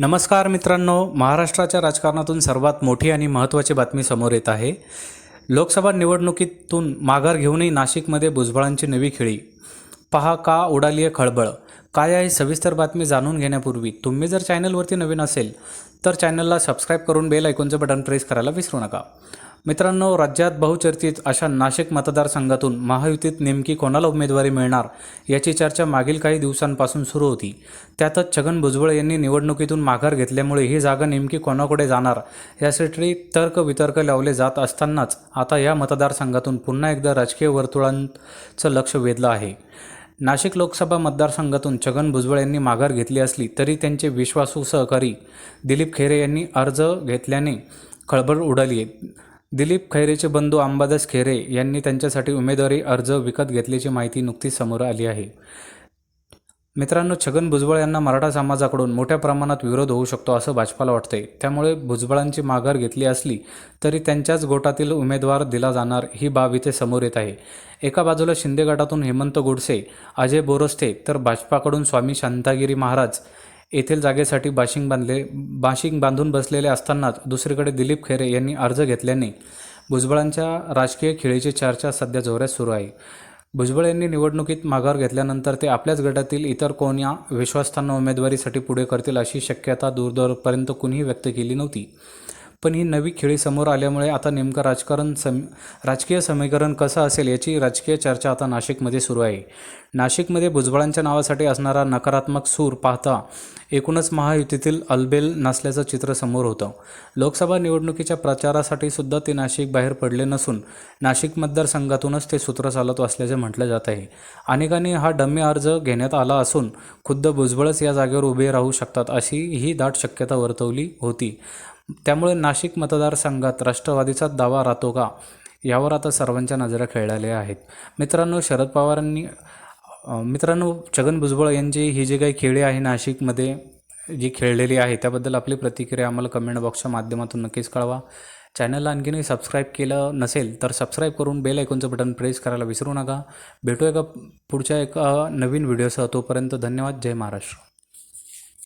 नमस्कार मित्रांनो महाराष्ट्राच्या राजकारणातून सर्वात मोठी आणि महत्त्वाची बातमी समोर येत आहे. लोकसभा निवडणुकीतून माघार घेऊनही नाशिकमध्ये भुजबळांची नवी खेळी. पहा का उडाली आहे खळबळ. काय आहे सविस्तर बातमी जाणून घेण्यापूर्वी तुम्ही जर चॅनलवरती नवीन असेल तर चॅनलला सबस्क्राईब करून बेल ऐकूनचं बटन प्रेस करायला विसरू नका. मित्रांनो राज्यात बहुचर्चित अशा नाशिक मतदारसंघातून महायुतीत नेमकी कोणाला उमेदवारी मिळणार याची चर्चा मागील काही दिवसांपासून सुरू होती. त्यातच छगन भुजबळ यांनी निवडणुकीतून माघार घेतल्यामुळे ही जागा नेमकी कोणाकडे जाणार यासाठी तर्क वितर्क लावले जात असतानाच आता या मतदारसंघातून पुन्हा एकदा राजकीय वर्तुळांचं लक्ष वेधलं आहे. नाशिक लोकसभा मतदारसंघातून छगन भुजबळ यांनी माघार घेतली असली तरी त्यांचे विश्वासू सहकारी दिलीप खेरे यांनी अर्ज घेतल्याने खळबळ उडाली आहे. दिलीप खैरेचे बंधू अंबादास खैरे यांनी त्यांच्यासाठी उमेदवारी अर्ज विकत घेतल्याची माहिती नुकतीच समोर आली आहे. मित्रांनो छगन भुजबळ यांना मराठा समाजाकडून मोठ्या प्रमाणात विरोध होऊ शकतो असं भाजपाला वाटतंय. त्यामुळे भुजबळांची माघार घेतली असली तरी त्यांच्याच गोटातील उमेदवार दिला जाणार ही बाब इथे समोर येत आहे. एका बाजूला शिंदे गटातून हेमंत गोडसे अजय बोरस्ते तर भाजपाकडून स्वामी शांतागिरी महाराज येथील जागेसाठी बाशिंग बांधले बाशिंग बांधून बसलेले असतानाच दुसरीकडे दिलीप खैरे यांनी अर्ज घेतल्याने भुजबळांच्या राजकीय खेळीची चर्चा सध्या जोरात सुरू आहे. भुजबळ यांनी निवडणुकीत माघार घेतल्यानंतर ते आपल्याच गटातील इतर कोण या विश्वास्थांना उमेदवारीसाठी पुढे करतील अशी शक्यता दूरदूरपर्यंत कुणीही व्यक्त केली नव्हती. पण ही नवी खेळी समोर आल्यामुळे आता नेमकं राजकारण सम राजकीय समीकरण कसं असेल याची राजकीय चर्चा आता नाशिकमध्ये सुरू आहे. नाशिकमध्ये भुजबळांच्या नावासाठी असणारा नकारात्मक सूर पाहता एकूणच महायुतीतील अलबेल नसल्याचं चित्र समोर होतं. लोकसभा निवडणुकीच्या प्रचारासाठी सुद्धा ते नाशिक बाहेर पडले नसून नाशिक मतदारसंघातूनच ते सूत्र चालत असल्याचे म्हटलं जात आहे. अनेकांनी हा डमी अर्ज घेण्यात आला असून खुद्द भुजबळच या जागेवर उभे राहू शकतात अशी ही दाट शक्यता वर्तवली होती. त्यामुळे नाशिक मतदारसंघात राष्ट्रवादीचा दावा राहतो का? यावर आता सर्वांच्या नजरा खेळलेल्या आहेत. मित्रांनो शरद पवारांनी मित्रांनो छगन भुजबळ यांची ही जी काही खेळी आहे नाशिकमध्ये जी खेळलेली आहे त्याबद्दल आपली प्रतिक्रिया आम्हाला कमेंट बॉक्सच्या माध्यमातून नक्कीच कळवा. चॅनलला आणखीनही सबस्क्राईब केलं नसेल तर सबस्क्राईब करून बेल ऐकूनचं बटन प्रेस करायला विसरू नका. भेटूया का पुढच्या एका नवीन व्हिडिओसह तोपर्यंत धन्यवाद. जय महाराष्ट्र.